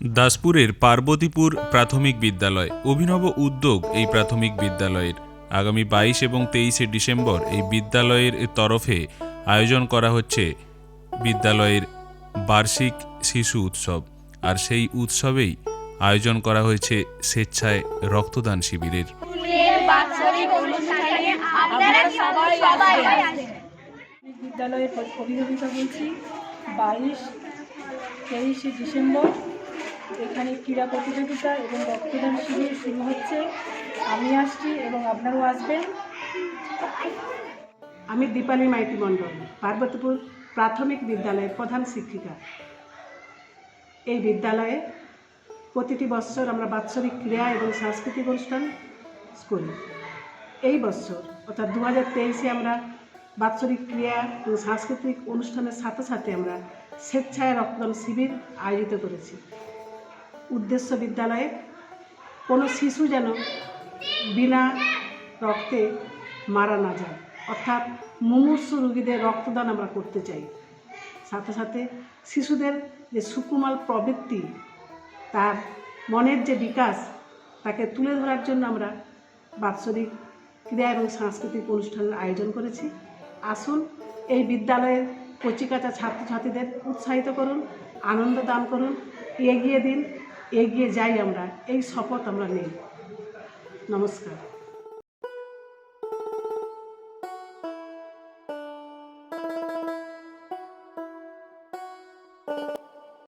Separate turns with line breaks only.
দাসপুরের পার্বতীপুর প্রাথমিক বিদ্যালয়। অভিনব উদ্যোগ এই প্রাথমিক বিদ্যালয়ের। আগামী বাইশ এবং তেইশে ডিসেম্বর এই বিদ্যালয়ের তরফে আয়োজন করা হচ্ছে বিদ্যালয়ের বার্ষিক শিশু উৎসব। আর সেই উৎসবেই আয়োজন করা হয়েছে স্বেচ্ছায় রক্তদান শিবিরের।
বিদ্যালয়ের অভিভাবিকা বলছি বাইশ তেইশে ডিসেম্বর এখানে ক্রীড়া প্রতিযোগিতা এবং রক্তদান শিবির শুরু হচ্ছে। আমি আসছি এবং আপনারাও আসবেন।
আমি দীপালি মাইতি মণ্ডল, পার্বতীপুর প্রাথমিক বিদ্যালয়ের প্রধান শিক্ষিকা। এই বিদ্যালয়ে প্রতিটি বছর আমরা বাৎসরিক ক্রীড়া এবং সাংস্কৃতিক অনুষ্ঠান করি। এই বছর, অর্থাৎ দু হাজার তেইশে আমরা বাৎসরিক ক্রীড়া এবং সাংস্কৃতিক অনুষ্ঠানের সাথে সাথে আমরা স্বেচ্ছায় রক্তদান শিবির আয়োজিত করেছি। উদ্দেশ্য বিদ্যালয়ে কোনো শিশু যেন বিনা রক্তে মারা না যায়। অর্থাৎ মুমূর্ষু রোগীদের রক্তদান আমরা করতে চাই। সাথে সাথে শিশুদের যে সুকুমাল প্রবৃত্তি, তার মনের যে বিকাশ, তাকে তুলে ধরার জন্য আমরা বাৎসরিক ক্রীড়া এবং সাংস্কৃতিক অনুষ্ঠানের আয়োজন করেছি। আসুন এই বিদ্যালয়ের কচিকাচা ছাত্রছাত্রীদের উৎসাহিত করুন, আনন্দ দান করুন, এগিয়ে দিন। এগিয়ে যাই আমরা এই শপথ আমরা নিই। নমস্কার।